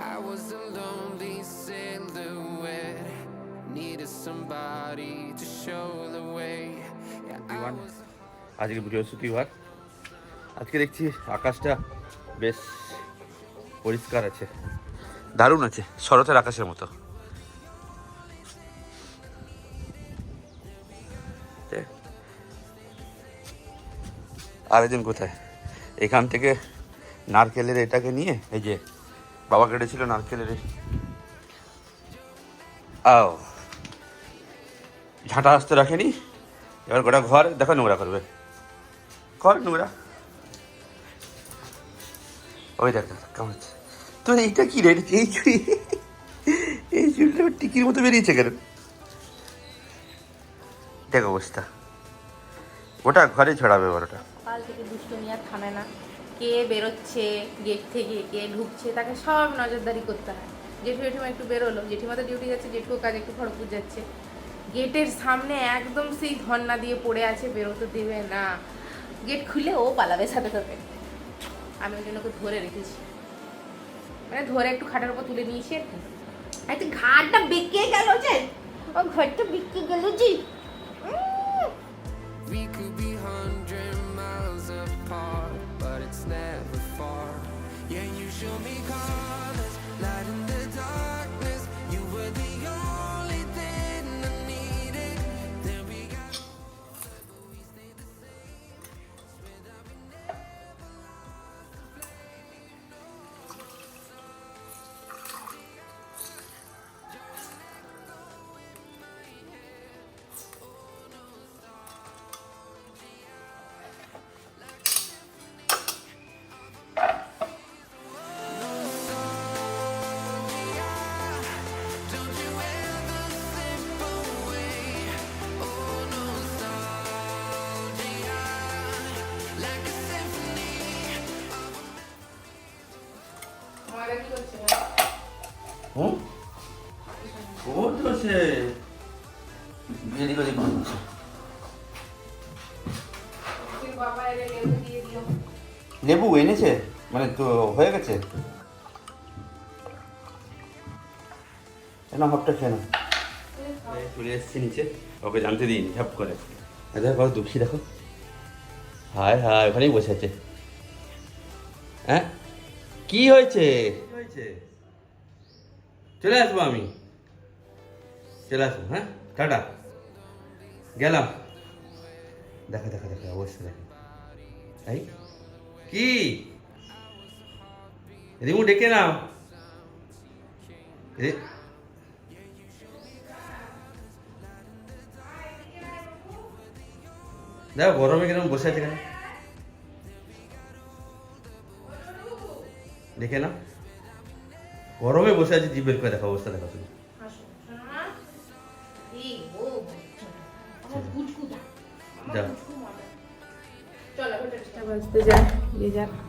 I was a lonely silhouette. Needed somebody to show the way. আজকে বৃহস্পতিবার আজকে দেখছি আকাশটা বেশ পরিষ্কার আছে। দারুণ আছে শরতের আকাশের মতো। আরেকজন কোথায়? এখান থেকে নারকেলের এটাকে নিয়ে এই যে বাবা কেটেছিল নারকেলের আও। ঝাঁটা আসতে রাখেনি। এবার গোটা ঘর দেখো নোংরা করবে। কর নোংরা। ওই দেখ কেমন তোর এইটা কি রে? এই চুড়ি এই চুলটা টিকির মতো বেরিয়েছে কেন? দেখ অবস্থা। ওটা ঘরে ছড়াবে এবার ওটা সকাল থেকে আর থামে না। কে বেরোচ্ছে, গেট থেকে কে ঢুকছে, তাকে সব নজরদারি করতে হয়। জেঠু জেঠিমা একটু বেরোলো, জেঠিমা তো ডিউটি যাচ্ছে, জেঠুও কাজ একটু খড়গপুর যাচ্ছে। গেটের সামনে একদম সেই ধর্না দিয়ে পড়ে আছে, বেরোতে দেবে না। গেট খুলে ও পালাবে সাথে সাথে। আমি ওই জন্য ওকে ধরে রেখেছি। মানে ধরে একটু খাটের উপর তুলে নিয়েছি আর কি। ঘাটটা বেঁকে গেল যে। ও ঘরটা বেঁকে গেল যে। হয়ে না হপটা খেয়ে না চলে এসছে নিচে। ওকে জানতে দিইনি ঝাপ করে। দেখো দুঃখী দেখো। হায় হায় ওখানেই বসে আছে। হ্যাঁ? কি হয়েছে? হয়েছে? চলে আসব আমি। চলে আসব হ্যাঁ? টাটা। গেলাম। দেখা দেখা দেখা অবশ্যই দেখা। এই? কি? রিমু ডেকে নাও দেখো গরমে কীরকম বসে আছে কেন দেখে না গরমে বসে আছে জিভের করে দেখা অবস্থা দেখা তুমি চলো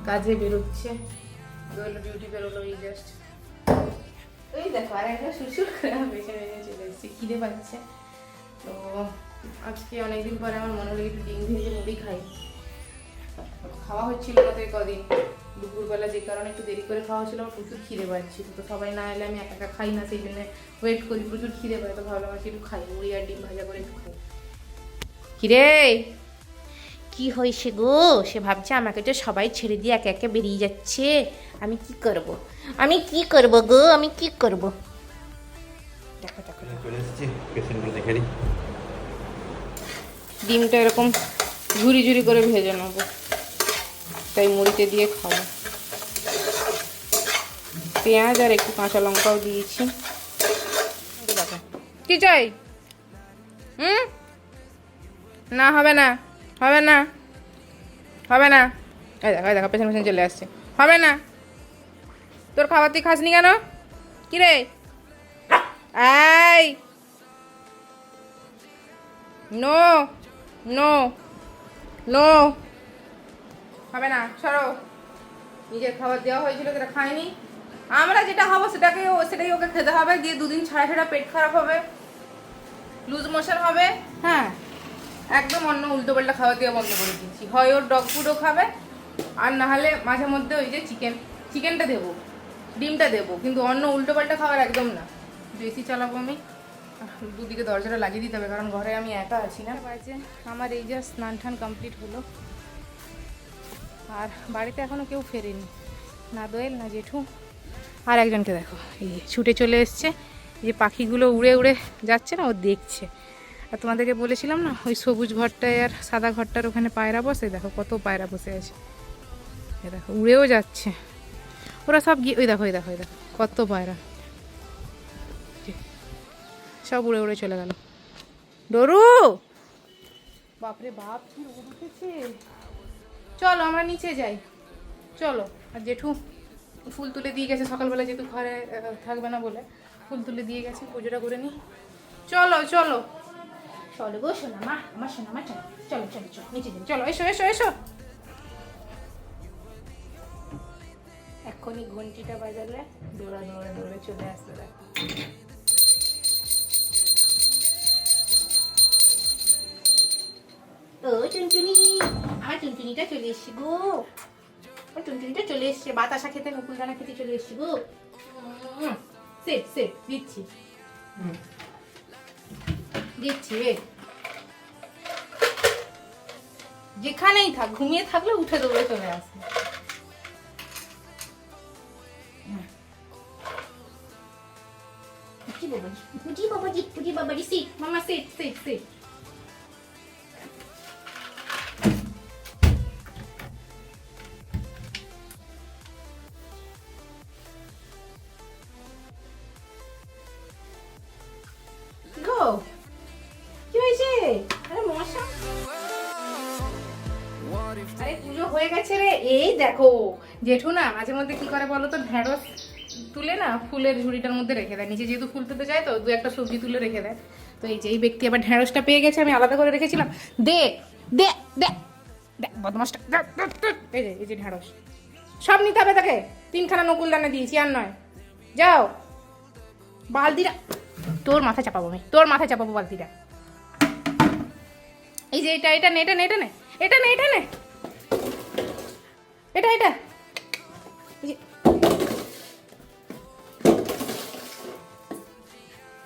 কাজে বেরোচ্ছে বেরোলো ডিউটি বেরোলো, এই জাস্ট ওই দেখো, আর একটা শুশুর করে পেছনে চলে এসেছে, খিদে পাচ্ছে। তো আজকে অনেকদিন পরে আমার মনে হলো একটু ডিম ভেজে মুড়ি খাই। খাওয়া হচ্ছিল না তো কদিন। দুপুরবেলা যে কারণে একটু দেরি করে খাওয়া হচ্ছিল আমার প্রচুর খিদে পাচ্ছিল তো সবাই না এলে আমি একা একা খাই না, সেই জন্য ওয়েট করি, প্রচুর খিদে পায়। তো ভাবলাম আজকে একটু খাই, মুড়ি আর ডিম ভাজা করে একটু খাই। কিরে? কি হয়েছে গো? সে ভাবছে আমাকে তো সবাই ছেড়ে দিয়ে একে একে বেরিয়ে যাচ্ছে। আমি কি করব? আমি কি করব গো? আমি কি করব? দেখো দেখো। ডিমটা এরকম ঝুরি ঝুরি করে ভেজে নেব। তাই মুড়িতে দিয়ে খাব। পেঁয়াজ আর একটু কাঁচা লঙ্কাও দিয়েছি। কি চাই? হুম? না হবে না। হবে না। হবে না। এই দেখো দেখো, পেছন পেছন চলে আসছে। হবে না। তোর খাবার তুই খাসনি কেন? কি রে? এই! No no no. হবে না, সরো। নিজের খাবার দেওয়া হয়েছিল, সেটা খায়নি আমরা যেটা খাব সেটাকে সেটাই ওকে খেতে হবে। দিয়ে দুদিন ছাড়া ছাড়া পেট খারাপ হবে। লুজ মোশন হবে। হ্যাঁ। একদম অন্য উল্টো পাল্টা খাওয়া দিয়ে বন্ধ করে দিয়েছি। হয় ওর ডগ ফুডও খাবে, আর না হলে মাঝে মধ্যে ওই যে চিকেন চিকেনটা দেবো, ডিমটা দেবো, কিন্তু অন্য উল্টো পাল্টা খাবার একদম না। বেশি চালাবো আমি। দুদিকে দরজাটা লাগিয়ে দিতে হবে, কারণ ঘরে আমি একা আছি না। বাজে, আমার এই যা স্নান টান কমপ্লিট হলো। আর বাড়িতে এখনও কেউ ফেরেনি, না দোয়েল, না জেঠু। আর একজনকে দেখো, এই ছুটে চলে এসছে যে পাখিগুলো উড়ে উড়ে যাচ্ছে না, ও দেখছে। আর তোমাদেরকে বলেছিলাম না, ওই সবুজ ঘরটায় আর সাদা ঘরটার ওখানে পায়রা বসে? দেখো কত পায়রা বসে আছে। দেখো, উড়েও যাচ্ছে। ওরা সব গিয়ে, ওই দেখো ওই দেখো ওই দেখো, কত পায়রা। সব উড়ে উড়ে চলে গেল। ডরু! বাপরে বাপ, কি উঠেছে। চলো, আমরা নিচে যাই। চলো, আর জেঠু ফুল তুলে দিয়ে গেছে। সকালবেলা যেহেতু ঘরে থাকবে না বলে, ফুল তুলে দিয়ে গেছে, পুজোটা করে নি। চলো চলো। চলো গো শোনা মা আমার শোনা মা চলো চলো চলো চলো নিচে যাই চলো এসো এসো এসো। এক্ষুনি ঘন্টিটা বাজালে দৌড়া দৌড়া দৌড়ে চলে আসতে দেখ। ও টুনটুনি আমার টুনটুনিটা চলে এসছি গো। আমার টুনটুনিটা চলে এসছে। বাতাসা খেতে মুকুল দানা খেতে চলে এসছি গো। সেট সেট দিচ্ছি। হুম। দিচ্ছি রে যেখানেই থাক ঘুমিয়ে থাকলে উঠে দৌড়ে চলে আসে পুটি বাবাজি পুটি বাবাজি পুটি বাবাজি সিট মামা সিট সিট সিট এই দেখো, জেঠু না মাঝে মধ্যে কি করে বলো তো ঢেঁড়স তুলে না ফুলের ঝুড়িটার মধ্যে রেখে দেয়। নিচে যেহেতু ফুল তুলতে চায় তো দু একটা সবজি তুলে রেখে দেয়। তো এই যে এই ব্যক্তি আবার ঢেঁড়সটা পেয়ে গেছে, আমি আলাদা করে রেখেছিলাম। দে দে দে। এই যে এই যে ঢেঁড়স সব নিতে হবে তাকে। তিনখানা নকুল দানা দিয়েছি, আর নয়। যাও। তোর চাপাবো আমি। তোর চাপাবো এই যে এটা এটা নে এটা নে এটা নে। এটা নে এটা নে। এটা এটা।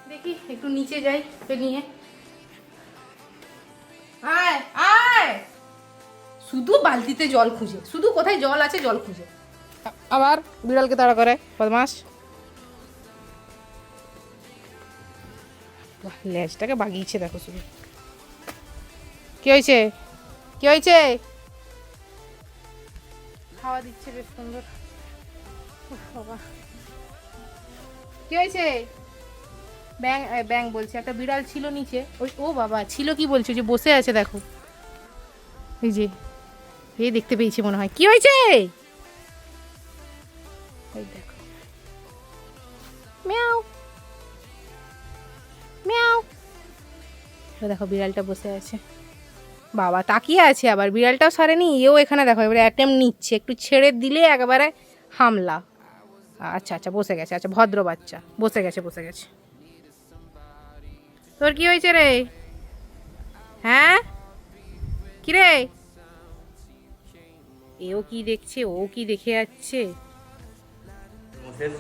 দেখি, একটু নিচে যাই নিয়ে। আয় আয়। শুধু বালতিতে জল খুঁজে। শুধু কোথায় জল আছে, জল খুঁজে। আবার বিড়ালকে তাড়া করে বদমাস লেজটাকে বাগিয়েছে দেখো শুধু। কি হয়েছে? কি হয়েছে? খাওয়া দিচ্ছে, বেশ সুন্দর। বাবা। কি হয়েছে? ব্যাং ব্যাং বলছে, একটা বিড়াল ছিল নিচে। ওই, ও বাবা, ছিল কি বলছো? যে বসে আছে, দেখো। এই যে, এই দেখতে পেয়েছি মনে হয়। কি হয়েছে? দেখো। দেখো বিড়ালটা বসে আছে। বাবা তাকিয়ে আছে আবার। বিড়ালটাও সারেনি এও এখানে দেখো এবারে অ্যাটেম্প নিচ্ছে। একটু ছেড়ে দিলে একেবারে হামলা। আচ্ছা আচ্ছা বসে গেছে আচ্ছা ভদ্র বাচ্চা। বসে গেছে বসে গেছে। তোর কি হয়েছে রে? হ্যাঁ? কি রে এও কি দেখছে ও কি দেখে যাচ্ছে? শেষ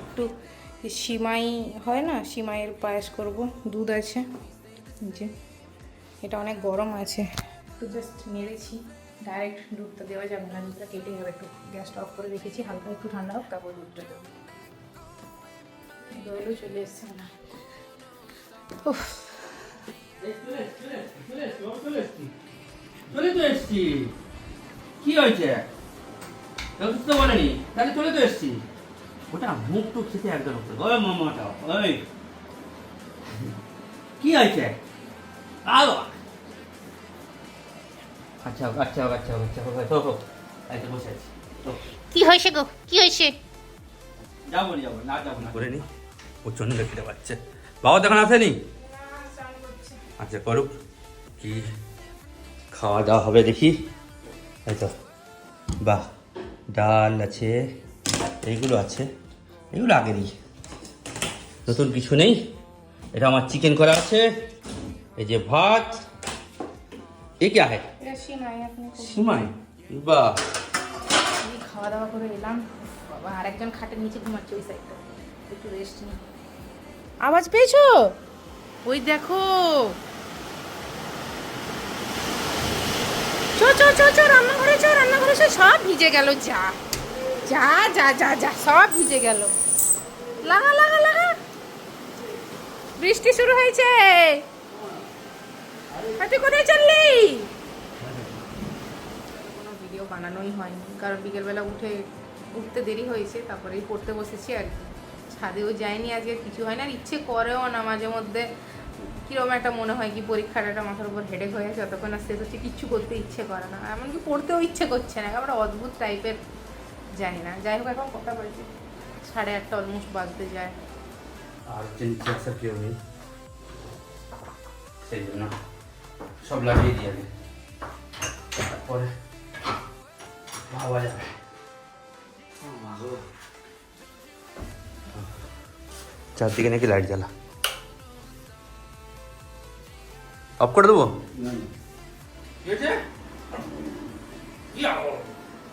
একটু সিমাই হয় না? সিমাইয়ের পায়েস করব দুধ আছে যে। এটা অনেক গরম আছে। একটু জাস্ট নেড়েছি ডাইরেক্ট দুধটা দেওয়া যাবে না দুধটা কেটে যাবে একটু। গ্যাসটা অফ করে রেখেছি হালকা একটু ঠান্ডা হোক তারপর দুধটা দেবো। দইলও চলে এসছে না চলে তো এসছি। কি হয়েছে? তো বলেনি তাহলে চলে তো এসছি। ওটা মুখ টুক থেকে একদম ওই মামাটা ওই। কি হয়েছে? আলো আচ্ছা আচ্ছা আচ্ছা আচ্ছা হোক হোক হোক এই তো বসে আছি তো। কি হয়েছে গো? কি হয়েছে? যাব না যাব না যাব না। করে নি? প্রচণ্ড খিদে পাচ্ছে। বাবা তখন আসেনি? আচ্ছা করুক। কি খাওয়া দাওয়া হবে দেখি। এই তো বাহ ডাল আছে এইগুলো আছে এগুলো আগেরই নতুন কিছু নেই? এটা আমার চিকেন করা আছে। এই যে ভাত এ কে है এটা সিমাই বাহ। খাওয়া খাওয়া দাওয়া করে এলাম। বাবা আরেকজন খাটের নিচে ঘুমাচ্ছে ওই সাইডটা একটু রেস্ট নিই। আওয়াজ পেয়েছ? ওই দেখো। চো চো চো চো রান্নাঘরে চো রান্নাঘরে চো সব ভিজে গেল যা। যা যা যা যা সব ভিজে গেল। লাগা লাগা লাগা। বৃষ্টি শুরু হয়েছে। তুই কোথায় চললি? কোনো ভিডিও বানানোই হয়নি। কারণ বিকেলবেলা উঠে উঠতে দেরি হয়েছে তারপরেই পড়তে বসেছি আর কি। ছাদেও যায়নি আজকে কিছু হয় না আর ইচ্ছে করেও না মাঝে মধ্যে। কীরকম একটা মনে হয় কি পরীক্ষাটা একটা মাথার উপর হেডেক হয়ে আছে যতক্ষণ না শেষ হচ্ছে কিচ্ছু করতে ইচ্ছে করে না। এমনকি পড়তেও ইচ্ছে করছে না একেবারে অদ্ভুত টাইপের জানি না। যাই হোক এখন কটা বাজে সাড়ে আটটা অলমোস্ট বাজতে যায়। আর সেই জন্য। সব লাগিয়ে দিয়ে আগে তারপরে ভাবা যাবে। গো। চারদিকে নাকি লাইট জ্বালা। অফ করে দেবো?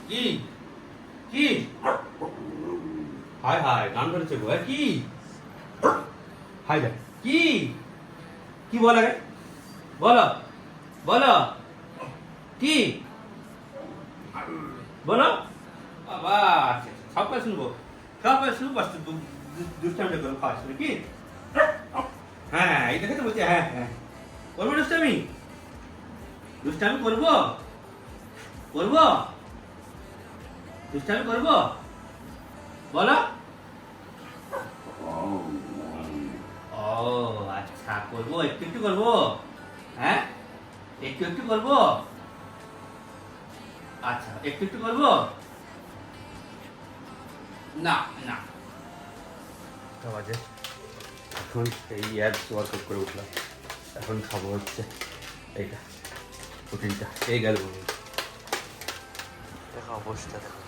কি কি হায় হায় গান করেছে গো কি? হাই দেখ কি? কি বলে রে বলো। বলো। কি? বলো। বাবা, সব শুনব। সব কথা শুনব, বাস দুষ্টামিটা করো খাওয়া শুনে কি? হ্যাঁ এই দেখে তো বলছি হ্যাঁ হ্যাঁ। করব দুষ্টামি? দুষ্টামি করব? করব? দুষ্টামি করব? বলো। ও আচ্ছা করব, একটু একটু করব। হ্যাঁ? একটু একটু করব? আচ্ছা একটু একটু করব? না না। এখন এই অ্যাডস ওয়ার্কআউট করে উঠলাম। এখন খাব হচ্ছে এইটা প্রোটিনটা। এই গেল দেখো অবস্থা দেখো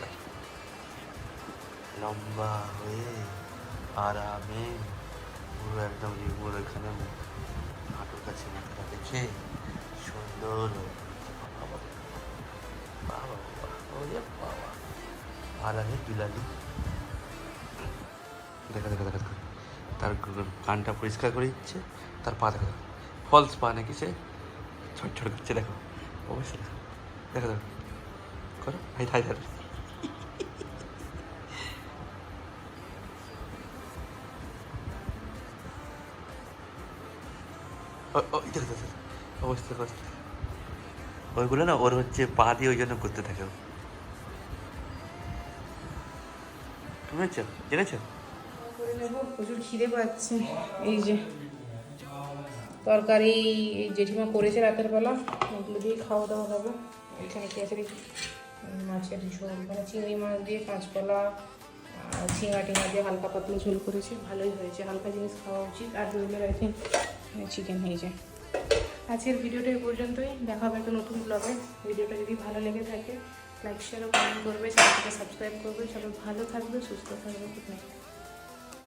লম্বা হয়ে আরামে পুরো একদম রিমোর এখানে কাছে মাথাটা দেখে সুন্দর আরামে বিলালি দেখা দেখা দেখা। তার কানটা পরিষ্কার করে দিচ্ছে, তার পা দেখা। ফলস পা নাকি সে? ছট ছট করছে, দেখো। অবশ্যই দেখো। দেখো দেখো। করো। হাই হাই হাই। অবস্থা অবস্থা। ওইগুলো না, ওর হচ্ছে পা দিয়ে ওই জন্য করতে থাকে। শুনেছ? জেনেছ? প্রচুর খিদে পাচ্ছে। এই যে তরকারি, এই জেঠিমা করেছে রাতের বেলা, ওগুলো দিয়ে খাওয়া দাওয়া হবে। এখানে কি আছে মাছের ঝোল মানে চিংড়ি মাছ দিয়ে কাঁচকলা ঝিঙা টিঙা দিয়ে হালকা পাতলা ঝোল করেছে। ভালোই হয়েছে, হালকা জিনিস খাওয়া উচিত। আর রইলের আই চিকেন হয়ে যায়। আজকের ভিডিওটা এই পর্যন্তই। দেখা হবে একটা নতুন ব্লগে ভিডিওটা যদি ভালো লেগে থাকে লাইক শেয়ার ও কমেন্ট করবে। চ্যানেলটাকে সাবস্ক্রাইব করবে। সবাই ভালো থাকবে, সুস্থ থাকবে।